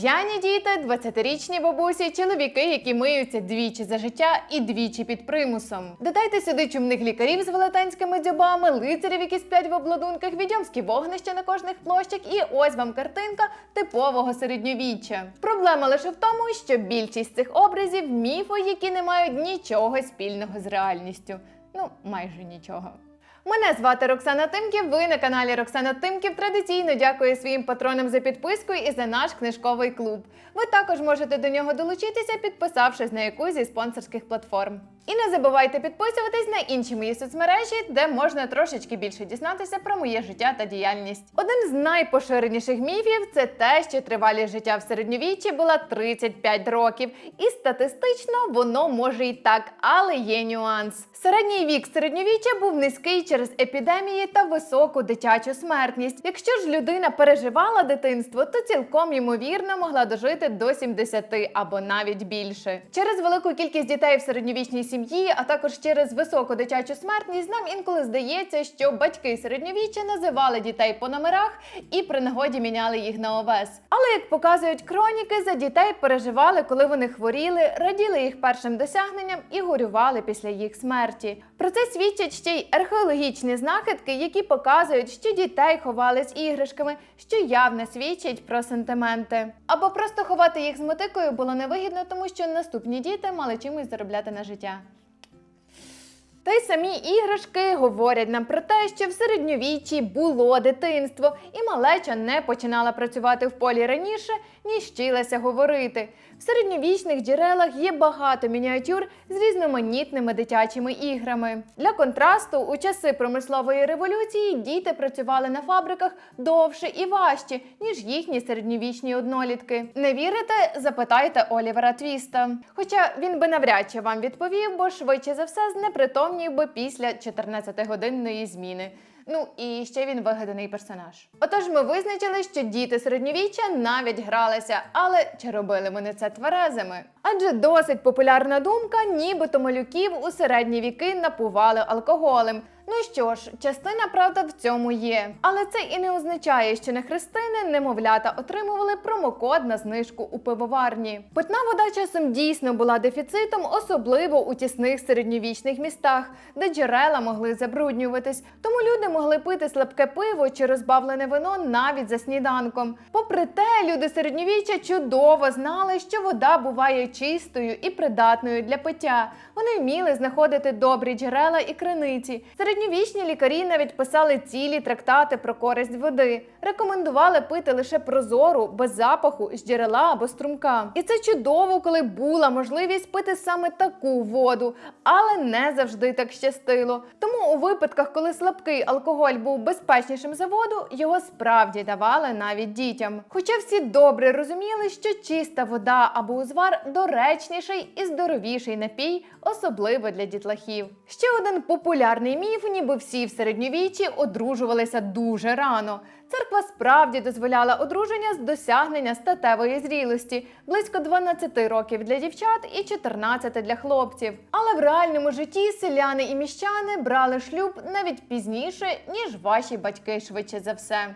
П'яні діти, 20-річні бабусі, чоловіки, які миються двічі за життя і двічі під примусом. Додайте сюди чумних лікарів з велетенськими дзьобами, лицарів, які сплять в обладунках, відьомські вогнища на кожних площах, і ось вам картинка типового середньовіччя. Проблема лише в тому, що більшість цих образів міфи, які не мають нічого спільного з реальністю. Ну, майже нічого. Мене звати Роксана Тимків. Ви на каналі Роксана Тимків. Традиційно дякую своїм патронам за підписку і за наш книжковий клуб. Ви також можете до нього долучитися, підписавшись на якусь зі спонсорських платформ. І не забувайте підписуватись на інші мої соцмережі, де можна трошечки більше дізнатися про моє життя та діяльність. Один з найпоширеніших міфів це те, що тривалість життя в середньовіччі була 35 років, і статистично воно може і так, але є нюанс. Середній вік середньовіччя був низький через епідемії та високу дитячу смертність. Якщо ж людина переживала дитинство, то цілком ймовірно могла дожити до 70 або навіть більше. Через велику кількість дітей в середньовічній сім'ї, а також через високу дитячу смертність, нам інколи здається, що батьки середньовіччя називали дітей по номерах і при нагоді міняли їх на овес. Але як показують кроніки, за дітей переживали, коли вони хворіли, раділи їх першим досягненням і горювали після їх смерті. Про це свідчать ще й археологічні знахідки, які показують, що дітей ховали з іграшками, що явно свідчить про сентименти. Або просто ховати їх з мотикою було невигідно, тому що наступні діти мали чимось заробляти на життя. Та й самі іграшки говорять нам про те, що в середньовіччі було дитинство, і малеча не починала працювати в полі раніше, ніж щилася говорити. В середньовічних джерелах є багато мініатюр з різноманітними дитячими іграми. Для контрасту, у часи промислової революції діти працювали на фабриках довше і важче, ніж їхні середньовічні однолітки. Не вірите? Запитайте Олівера Твіста. Хоча він би навряд чи вам відповів, бо швидше за все знепритомнів би після 14-годинної зміни. Ну і ще він вигаданий персонаж. Отож, ми визначили, що діти середньовіччя навіть гралися, але чи робили вони це тверезими? Адже досить популярна думка, нібито малюків у середні віки напували алкоголем. Ну що ж, частина правда в цьому є. Але це і не означає, що на хрестини немовлята отримували промокод на знижку у пивоварні. Питна вода часом дійсно була дефіцитом, особливо у тісних середньовічних містах, де джерела могли забруднюватись. Тому люди могли пити слабке пиво чи розбавлене вино навіть за сніданком. Попри те, люди середньовіччя чудово знали, що вода буває чистою і придатною для пиття. Вони вміли знаходити добрі джерела і криниці. Середньовічні лікарі навіть писали цілі трактати про користь води, рекомендували пити лише прозору, без запаху з джерела або струмка. І це чудово, коли була можливість пити саме таку воду, але не завжди так щастило. Тому у випадках, коли слабкий алкоголь був безпечнішим за воду, його справді давали навіть дітям. Хоча всі добре розуміли, що чиста вода або узвар доречніший і здоровіший напій, особливо для дітлахів. Ще один популярний міф, ніби всі в середньовіччі одружувалися дуже рано. Церква справді дозволяла одруження з досягнення статевої зрілості близько 12 років для дівчат і 14 для хлопців. Але в реальному житті селяни і міщани брали шлюб навіть пізніше, ніж ваші батьки швидше за все.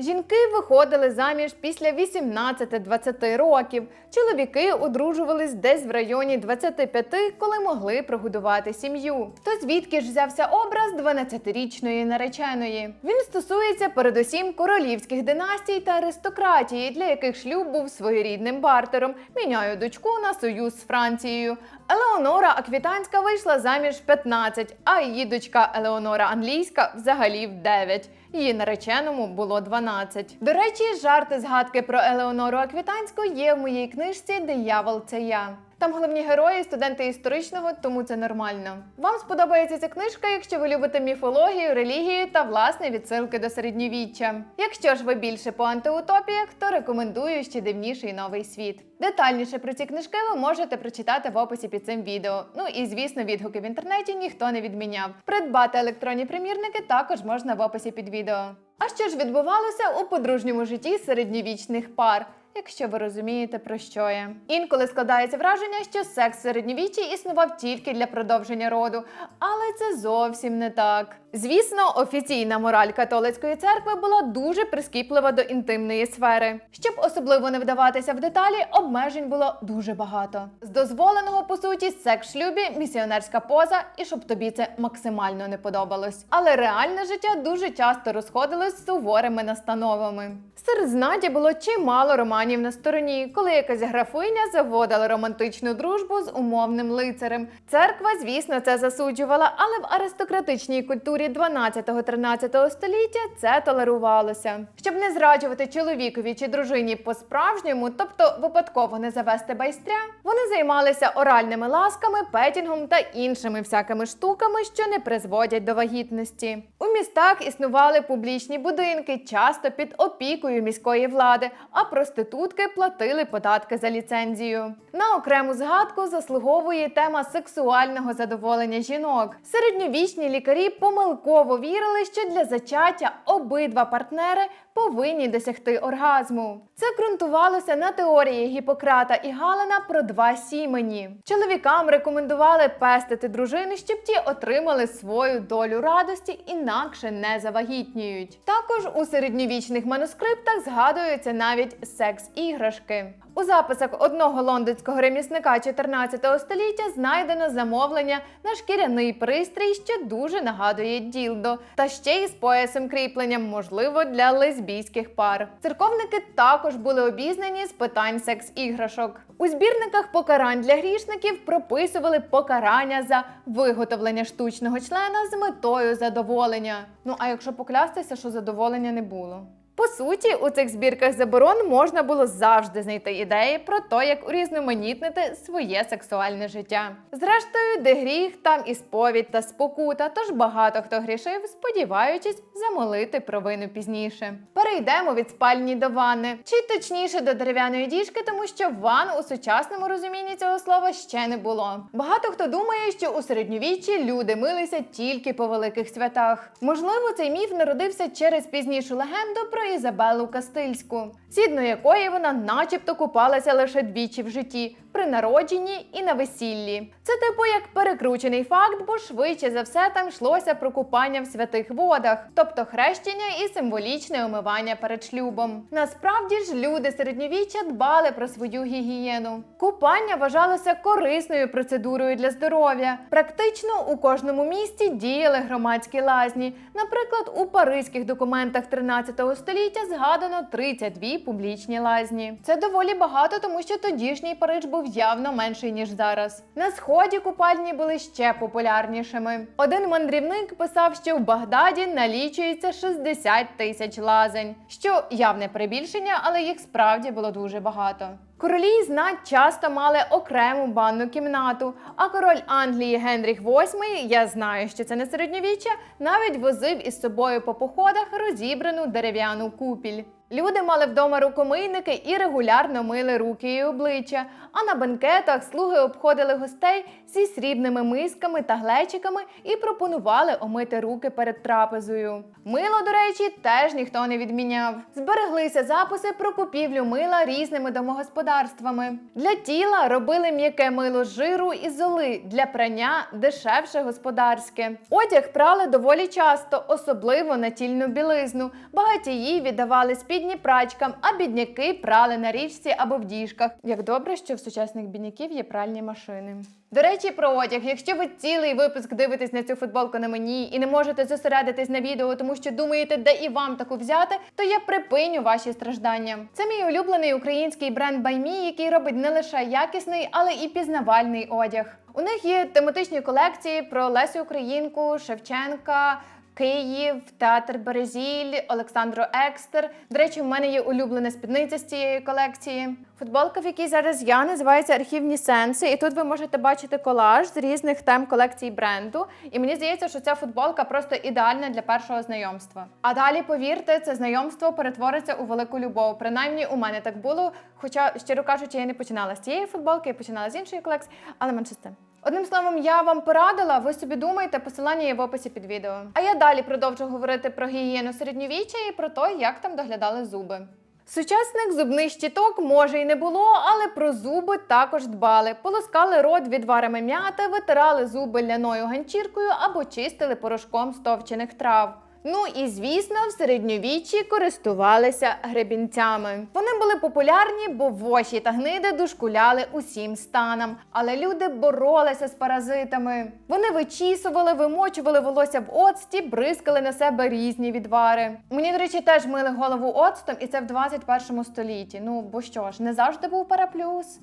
Жінки виходили заміж після 18-20 років. Чоловіки одружувались десь в районі 25, коли могли прогодувати сім'ю. То звідки ж взявся образ 12-річної нареченої? Він стосується передусім королівських династій та аристократії, для яких шлюб був своєрідним бартером. Міняю дочку на союз з Францією. Елеонора Аквітанська вийшла заміж в 15, а її дочка Елеонора Англійська взагалі в 9. Її нареченому було 12. До речі, жарти згадки про Елеонору Аквітанську є в моїй книжці Диявол це я. Там головні герої студенти історичного, тому це нормально. Вам сподобається ця книжка, якщо ви любите міфологію, релігію та власне відсилки до середньовіччя. Якщо ж ви більше по антиутопіях, то рекомендую ще дивніший новий світ. Детальніше про ці книжки ви можете прочитати в описі під цим відео. Ну і звісно, відгуки в інтернеті ніхто не відміняв. Придбати електронні примірники також можна в описі під відео. А що ж відбувалося у подружньому житті середньовічних пар? Якщо ви розумієте, про що я. Інколи складається враження, що секс в середньовіччі існував тільки для продовження роду, але це зовсім не так. Звісно, офіційна мораль католицької церкви була дуже прискіплива до інтимної сфери. Щоб особливо не вдаватися в деталі, обмежень було дуже багато. З дозволеного по суті секс шлюбі, місіонерська поза, і щоб тобі це максимально не подобалось. Але реальне життя дуже часто розходилось з суворими настановами. Серед знаті було чимало романів на стороні, коли якась графиня заводила романтичну дружбу з умовним лицарем. Церква, звісно, це засуджувала, але в аристократичній культурі 12-13 століття це толерувалося. Щоб не зраджувати чоловікові чи дружині по-справжньому, тобто випадково не завести байстря, вони займалися оральними ласками, петінгом та іншими всякими штуками, що не призводять до вагітності. У містах існували публічні будинки, часто під опікою міської влади, а проститутки платили податки за ліцензію. На окрему згадку заслуговує тема сексуального задоволення жінок. Середньовічні лікарі помилково вірили, що для зачаття обидва партнери повинні досягти оргазму. Це ґрунтувалося на теорії Гіппократа і Галена про два сімені. Чоловікам рекомендували пестити дружини, щоб ті отримали свою долю радості, інакше не завагітніють. Також у середньовічних манускриптах згадуються навіть секс-іграшки. У записах одного лондонського ремісника 14 століття знайдено замовлення на шкіряний пристрій, що дуже нагадує ділдо, та ще й з поясом кріпленням, можливо, для лесбійських пар. Церковники також були обізнані з питань секс-іграшок. У збірниках покарань для грішників прописували покарання за виготовлення штучного члена з метою задоволення. Ну а якщо поклястися, що задоволення не було. По суті, у цих збірках заборон можна було завжди знайти ідеї про те, як урізноманітнити своє сексуальне життя. Зрештою, де гріх, там і сповідь та спокута, тож багато хто грішив, сподіваючись замолити провину пізніше. Перейдемо від спальні до ванни, чи точніше до дерев'яної діжки, тому що ван у сучасному розумінні цього слова ще не було. Багато хто думає, що у середньовіччі люди милися тільки по великих святах. Можливо, цей міф народився через пізнішу легенду про Ізабелу Кастильську, згідно якої вона, начебто, купалася лише двічі в житті при народженні і на весіллі. Це типу як перекручений факт, бо швидше за все там йшлося про купання в святих водах, тобто хрещення і символічне омивання перед шлюбом. Насправді ж люди середньовіччя дбали про свою гігієну. Купання вважалося корисною процедурою для здоров'я. Практично у кожному місті діяли громадські лазні. Наприклад, у паризьких документах 13 століття згадано 32 публічні лазні. Це доволі багато, тому що тодішній Париж був явно менший ніж зараз. На сході купальні були ще популярнішими. Один мандрівник писав, що в Багдаді налічується 60 тисяч лазень, що явне перебільшення, але їх справді було дуже багато. Королі знать часто мали окрему банну кімнату, а король Англії Генріх VIII, я знаю, що це не середньовіччя, навіть возив із собою по походах розібрану дерев'яну купіль. Люди мали вдома рукомийники і регулярно мили руки і обличчя. А на бенкетах слуги обходили гостей зі срібними мисками та глечиками і пропонували омити руки перед трапезою. Мило, до речі, теж ніхто не відміняв. Збереглися записи про купівлю мила різними домогосподарствами. Для тіла робили м'яке мило з жиру і золи, для прання дешевше господарське. Одяг прали доволі часто, особливо на тільну білизну. Багатії віддавали спідні прачкам, а бідняки прали на річці або в діжках. Як добре, що в сучасних бідняків є пральні машини. До речі, про одяг. Якщо ви цілий випуск дивитесь на цю футболку на мені і не можете зосередитись на відео, тому що думаєте, де і вам таку взяти, то я припиню ваші страждання. Це мій улюблений український бренд Баймі, який робить не лише якісний, але і пізнавальний одяг. У них є тематичні колекції про Лесю Українку, Шевченка. Київ, театр Березіль, Олександру Екстер. До речі, в мене є улюблена спідниця з цієї колекції. Футболка, в якій зараз я, називається Архівні сенси. І тут ви можете бачити колаж з різних тем колекції бренду. І мені здається, що ця футболка просто ідеальна для першого знайомства. А далі, повірте, це знайомство перетвориться у велику любов. Принаймні, у мене так було. Хоча, щиро кажучи, я не починала з цієї футболки, я починала з іншої колекції, але менше з тим. Одним словом, я вам порадила, ви собі думаєте, посилання є в описі під відео. А я далі продовжу говорити про гігієну середньовіччя і про те, як там доглядали зуби. Сучасних зубних щіток може й не було, але про зуби також дбали. Полоскали рот відварами м'яти, витирали зуби ляною ганчіркою або чистили порошком стовчених трав. Ну і звісно, в середньовіччі користувалися гребінцями. Вони були популярні, бо воші та гниди дошкуляли усім станам. Але люди боролися з паразитами. Вони вичісували, вимочували волосся в оцті, бризкали на себе різні відвари. Мені, до речі, теж мили голову оцтом, і це в 21 столітті. Ну бо що ж, не завжди був параплюс.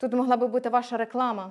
Тут могла би бути ваша реклама.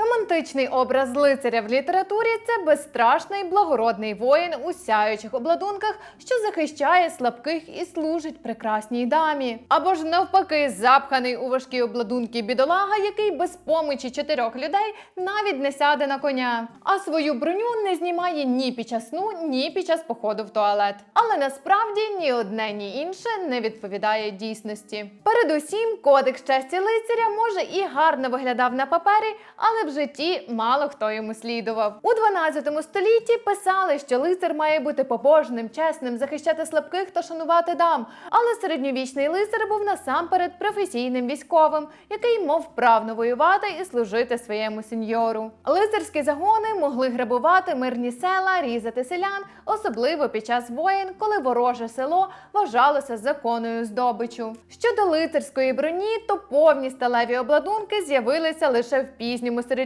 Романтичний образ лицаря в літературі це безстрашний благородний воїн у сяючих обладунках, що захищає слабких і служить прекрасній дамі. Або ж навпаки, запханий у важкі обладунки бідолага, який без помочі чотирьох людей навіть не сяде на коня, а свою броню не знімає ні під час сну, ні під час походу в туалет. Але насправді ні одне, ні інше не відповідає дійсності. Передусім, кодекс честі лицаря може і гарно виглядав на папері, але в житті мало хто йому слідував. У 12 столітті писали, що лицар має бути побожним, чесним, захищати слабких та шанувати дам. Але середньовічний лицар був насамперед професійним військовим, який мав вправно воювати і служити своєму сеньору. Лицарські загони могли грабувати мирні села, різати селян, особливо під час воєн, коли вороже село вважалося законною здобичу. Щодо лицарської броні, то повні сталеві обладунки з'явилися лише в пізньому середньовіччі,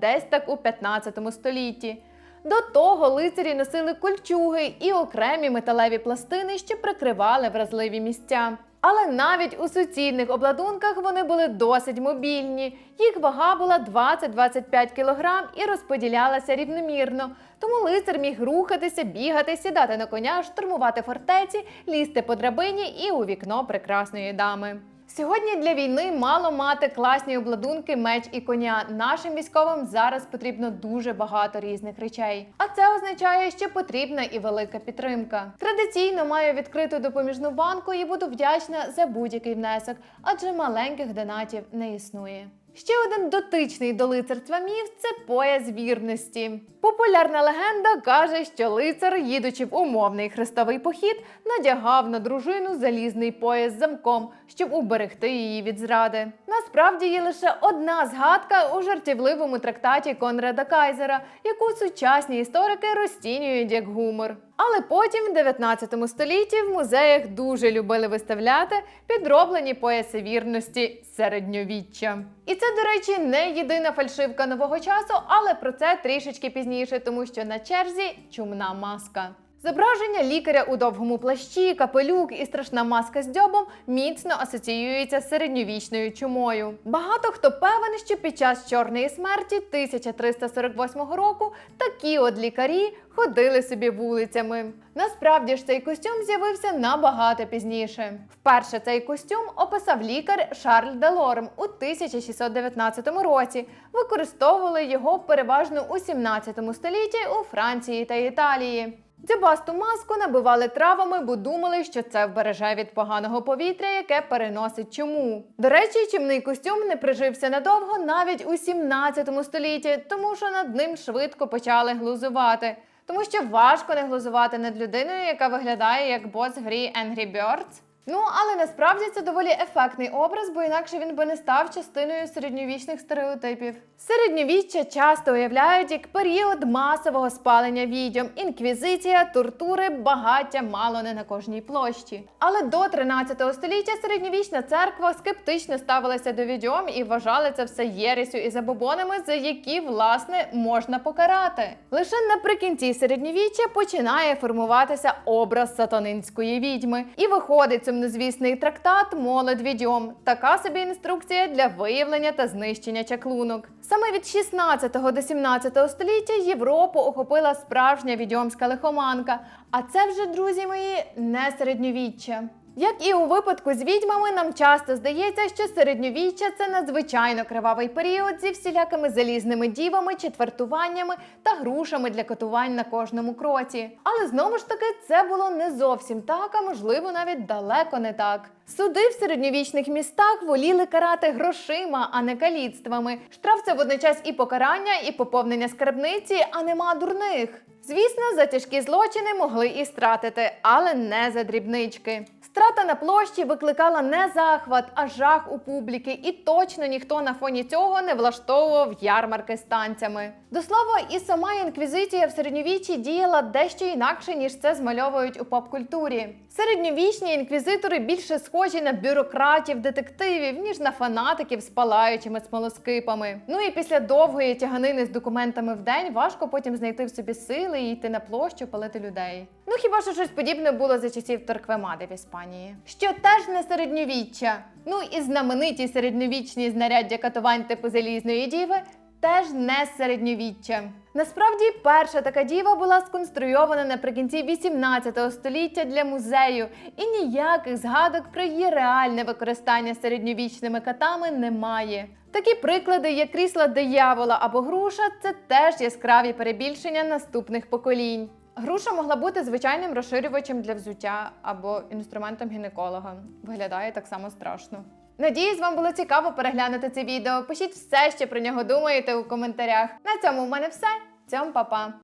десь так у 15 столітті. До того лицарі носили кольчуги і окремі металеві пластини, що прикривали вразливі місця. Але навіть у суцільних обладунках вони були досить мобільні. Їх вага була 20-25 кг і розподілялася рівномірно. Тому лицар міг рухатися, бігати, сідати на коня, штурмувати фортеці, лізти по драбині і у вікно прекрасної дами. Сьогодні для війни мало мати класні обладунки, меч і коня. Нашим військовим зараз потрібно дуже багато різних речей. А це означає, що потрібна і велика підтримка. Традиційно маю відкриту допоміжну банку і буду вдячна за будь-який внесок, адже маленьких донатів не існує. Ще один дотичний до лицарства міф це пояс вірності. Популярна легенда каже, що лицар, їдучи в умовний хрестовий похід, надягав на дружину залізний пояс замком, щоб уберегти її від зради. Насправді є лише одна згадка у жартівливому трактаті Конрада Кайзера, яку сучасні історики розцінюють як гумор. Але потім, в 19 столітті, в музеях дуже любили виставляти підроблені пояси вірності середньовіччя. І це, до речі, не єдина фальшивка нового часу, але про це трішечки пізніше, тому що на черзі чумна маска. Зображення лікаря у довгому плащі, капелюк і страшна маска з дзьобом міцно асоціюється з середньовічною чумою. Багато хто певен, що під час чорної смерті 1348 року такі от лікарі ходили собі вулицями. Насправді ж цей костюм з'явився набагато пізніше. Вперше цей костюм описав лікар Шарль Делорм у 1619 році. Використовували його переважно у 17 столітті у Франції та Італії. Дзюбасту маску набивали травами, бо думали, що це вбереже від поганого повітря, яке переносить чому. До речі, чимний костюм не прижився надовго навіть у 17 столітті, тому що над ним швидко почали глузувати. Тому що важко не глузувати над людиною, яка виглядає як бос в грі Angry Birds. Ну, але насправді це доволі ефектний образ, бо інакше він би не став частиною середньовічних стереотипів. Середньовіччя часто уявляють як період масового спалення відьом, інквізиція, тортури, багаття мало не на кожній площі. Але до 13 століття середньовічна церква скептично ставилася до відьом і вважали це все єресю і забобонами, за які власне можна покарати. Лише наприкінці середньовіччя починає формуватися образ сатанинської відьми, і виходить сумнозвісний трактат Молодь відьом. Така собі інструкція для виявлення та знищення чаклунок. Саме від 16 до 17 століття Європу охопила справжня відьомська лихоманка. А це вже, друзі мої, не середньовіччя. Як і у випадку з відьмами, нам часто здається, що середньовіччя це надзвичайно кривавий період зі всілякими залізними дівами, четвертуваннями та грушами для катувань на кожному кроці. Але знову ж таки це було не зовсім так, а можливо навіть далеко не так. Суди в середньовічних містах воліли карати грошима, а не каліцтвами. Штраф це водночас і покарання, і поповнення скарбниці, а нема дурних. Звісно, за тяжкі злочини могли і стратити, але не за дрібнички. Страта на площі викликала не захват, а жах у публіки, і точно ніхто на фоні цього не влаштовував ярмарки з танцями. До слова, і сама інквізиція в середньовіччі діяла дещо інакше, ніж це змальовують у поп-культурі. Середньовічні інквізитори більше схожі на бюрократів, детективів, ніж на фанатиків з палаючими смолоскипами. Ну і після довгої тяганини з документами в день важко потім знайти в собі сили і йти на площу палити людей. Ну хіба що щось подібне було за часів Торквемади в Іспанії, що теж не середньовіччя. Ну і знамениті середньовічні знаряддя катувань типу залізної діви теж не середньовіччя. Насправді, перша така діва була сконструйована наприкінці 18 століття для музею, і ніяких згадок про її реальне використання середньовічними катами немає. Такі приклади, як крісла диявола або груша, це теж яскраві перебільшення наступних поколінь. Груша могла бути звичайним розширювачем для взуття або інструментом гінеколога. Виглядає так само страшно. Надіюсь, вам було цікаво переглянути це відео. Пишіть все, що про нього думаєте у коментарях. На цьому в мене все. Цьому па-па!